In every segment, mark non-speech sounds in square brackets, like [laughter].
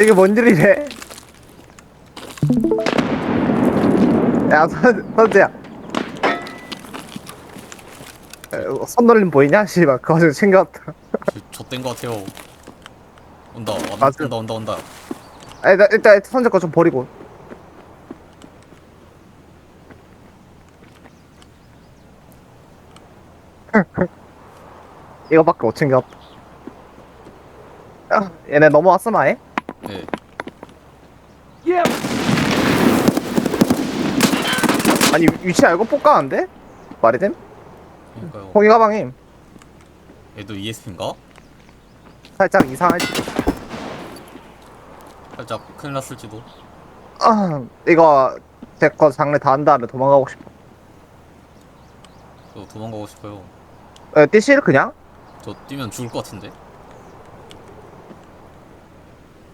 이게 뭔 일이래? 야, 선, 선재야. 에, 손놀림 보이냐? 씨발, 그거 좀 챙겨왔다. 좆된 거 같아요. 온다, 온다, 아, 온다, 온다, 온다. 아니, 나, 일단 선재 거 좀 버리고. [laughs] 이거밖에 못 챙겨왔다. 아, 얘네 넘어왔어, 마에? 아니 위치 알고 뽑가는데? 말이됨? 홍이 가방임 얘도 ES인가? 살짝 이상하지 살짝 큰일 났을지도. 아, 이거 제 거 장례 다 한 다음에 도망가고 싶어 저 도망가고 싶어요. 에, 띠실 그냥? 저 뛰면 죽을 것 같은데.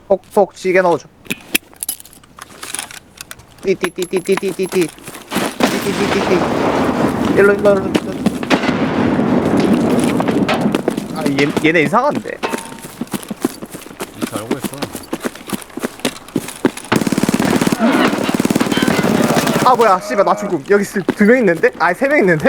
폭폭 시계 넣어줘 띠띠띠띠띠띠띠띠 일로 일로 일로 아 얘, 얘네 이상한데 잘 오고 있어 아 뭐야 씨발 나 죽음 여기 두명 있는데? 아세명 있는데?